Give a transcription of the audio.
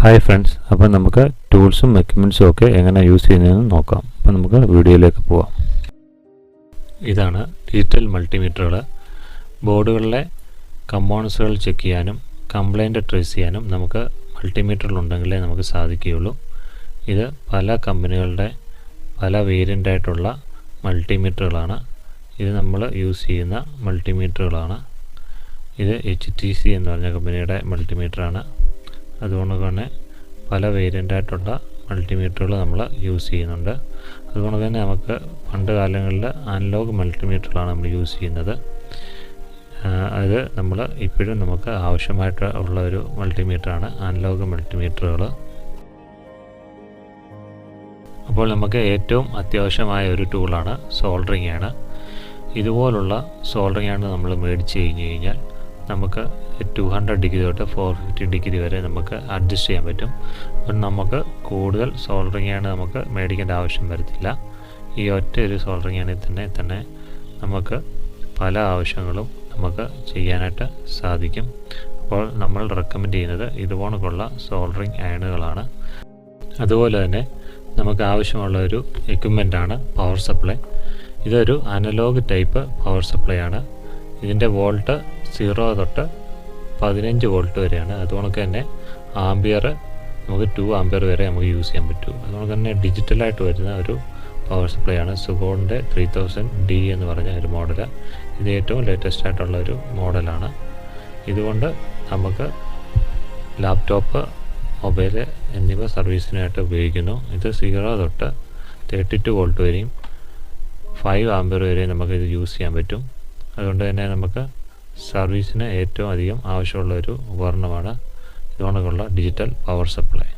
Hi friends അപ്പോൾ നമുക്ക് ടൂൾസും എക്യുപ്മെന്റ്സും ഒക്കെ എങ്ങനെ യൂസ് ചെയ്യുന്നതെന്ന് നോക്കാം. അപ്പോൾ നമുക്ക് വീഡിയോയിലേക്ക് പോവാം. ഇതാണ് ഡിജിറ്റൽ മൾട്ടിമീറ്ററുകൾ ബോർഡുകളിലെ കമ്പോണൻസുകൾ ചെക്ക് ചെയ്യാനും കംപ്ലൈന്റ് ട്രേസ് ചെയ്യാനും നമുക്ക് മൾട്ടിമീറ്ററിലുണ്ടെങ്കിലേ നമുക്ക് സാധിക്കുകയുള്ളൂ. ഇത് പല കമ്പനികളുടെ പല വേരിയന്റായിട്ടുള്ള മൾട്ടിമീറ്ററുകളാണ് ഇത് നമ്മൾ യൂസ് ചെയ്യുന്ന മൾട്ടിമീറ്ററുകളാണ് ഇത് എച്ച് ടി സി എന്ന് പറഞ്ഞ കമ്പനിയുടെ മൾട്ടിമീറ്ററാണ് അതുകൊണ്ട് തന്നെ പല വേരിയന്റായിട്ടുള്ള മൾട്ടിമീറ്ററുകൾ നമ്മൾ യൂസ് ചെയ്യുന്നുണ്ട്. അതുകൊണ്ട് തന്നെ നമുക്ക് പണ്ട് കാലങ്ങളിൽ അനലോഗ് മൾട്ടിമീറ്ററുകളാണ് നമ്മൾ യൂസ് ചെയ്യുന്നത്. അത് നമ്മൾ ഇപ്പോഴും നമുക്ക് ആവശ്യമായിട്ട് ഉള്ള ഒരു മൾട്ടിമീറ്ററാണ് അനലോഗ് മൾട്ടിമീറ്ററുകൾ. അപ്പോൾ നമുക്ക് ഏറ്റവും അത്യാവശ്യമായ ഒരു ടൂളാണ് സോൾഡറിംഗ് ആണ്. ഇതുപോലുള്ള സോൾഡറിംഗ് ആണ് നമ്മൾ മേടിച്ച് കഴിഞ്ഞ് കഴിഞ്ഞാൽ നമുക്ക് ടു ഹൺഡ്രഡ് ഡിഗ്രി തൊട്ട് ഫോർ ഫിഫ്റ്റി ഡിഗ്രി വരെ നമുക്ക് അഡ്ജസ്റ്റ് ചെയ്യാൻ പറ്റും. അപ്പം നമുക്ക് കൂടുതൽ സോൾഡറിങ്ങാണ് നമുക്ക് മേടിക്കേണ്ട ആവശ്യം വരത്തില്ല. ഈ ഒറ്റ ഒരു സോൾഡറിങ് തന്നെ തന്നെ നമുക്ക് പല ആവശ്യങ്ങളും നമുക്ക് ചെയ്യാനായിട്ട് സാധിക്കും. അപ്പോൾ നമ്മൾ റെക്കമെൻഡ് ചെയ്യുന്നത് ഇതുപോലുള്ള സോൾഡറിങ് അയണുകളാണ് അതുപോലെ തന്നെ നമുക്ക് ആവശ്യമുള്ള ഒരു എക്യുപ്മെന്റാണ് പവർ സപ്ലൈ ഇതൊരു അനലോഗ് ടൈപ്പ് പവർ സപ്ലൈ ആണ്. ഇതിന്റെ വോൾട്ട് സീറോ തൊട്ട് പതിനഞ്ച് വോൾട്ട് വരെയാണ്. അതുകൊണ്ട് തന്നെ ആംബിയർ നമുക്ക് ടു ആംബിയർ വരെ നമുക്ക് യൂസ് ചെയ്യാൻ പറ്റും. അതുകൊണ്ട് തന്നെ ഡിജിറ്റലായിട്ട് വരുന്ന ഒരു പവർ സപ്ലൈ ആണ് സുഗോണിന്റെ ത്രീ തൗസൻഡ് ഡി എന്ന് പറഞ്ഞ ഒരു മോഡൽ ഇത് ഏറ്റവും ലേറ്റസ്റ്റ് ആയിട്ടുള്ള ഒരു മോഡലാണ് ഇതുകൊണ്ട് നമുക്ക് ലാപ്ടോപ്പ് മൊബൈൽ എന്നിവ സർവീസിനായിട്ട് ഉപയോഗിക്കുന്നു. ഇത് സീറോ തൊട്ട് തേർട്ടി ടു വോൾട്ട് വരെയും ഫൈവ് ആംബിയർ വരെയും നമുക്ക് ഇത് യൂസ് ചെയ്യാൻ പറ്റും. അതുകൊണ്ട് തന്നെ നമുക്ക് സർവീസിന് ഏറ്റവും അധികം ആവശ്യമുള്ള ഒരു ഉപകരണമാണ് ഇതുകൊണ്ടുള്ള ഡിജിറ്റൽ പവർ സപ്ലൈ